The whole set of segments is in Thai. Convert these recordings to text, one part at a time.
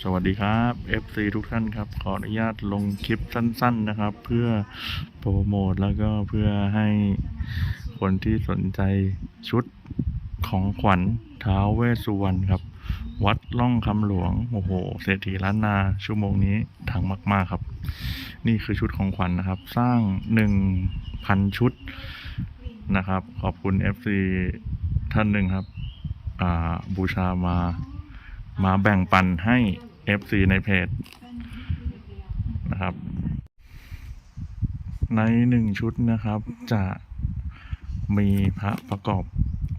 สวัสดีครับ FC ทุกท่านครับ ขออนุญาตลงคลิปสั้น ๆนะครับ เพื่อโปรโมทแล้วก็เพื่อให้คนที่สนใจชุดของขวัญท้าวเวสสุวรรณครับ วัดล่องคำหลวง โอ้โห เศรษฐีล้านนาชั่วโมงนี้ถังมาก ๆครับ นี่คือชุดของขวัญนะครับ สร้างหนึ่งพันชุดนะครับ ขอบคุณ FC ท่านหนึ่งครับบูชามามาแบ่งปันให้ FC ในเพจนะครับ ในหนึ่งชุดนะครับ จะมีพระประกอบ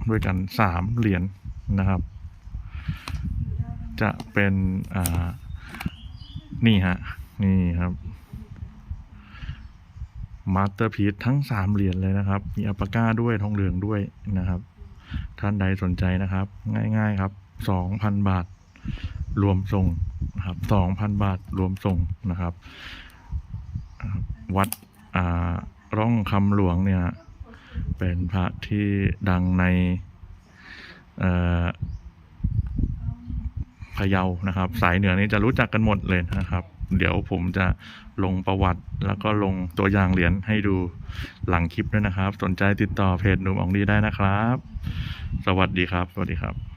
ด้วยกันสามเหรียญนะครับ จะเป็นอ่านี่ฮะ นี่ครับมาสเตอร์พี e ทั้งสามเหรียญเลยนะครับ มีอัปปาก้าด้วยทองเหลืองด้วยนะครับ ท่านใดสนใจนะครับ ง่าย ๆ ครับสองพันบาท รวมส่ง นะครับสองพันบาทรวมส่งนะครับ วัดร่องคำหลวงเนี่ย เป็นพระที่ดังในพะเยานะครับ สายเหนือนี่จะรู้จักกันหมดเลยนะครับ เดี๋ยวผมจะลงประวัติแล้วก็ลงตัวอย่างเหรียญให้ดูหลังคลิปด้วยนะครับ สนใจติดต่อเพจหนุ่มอองดีได้นะครับ สวัสดีครับ สวัสดีครับ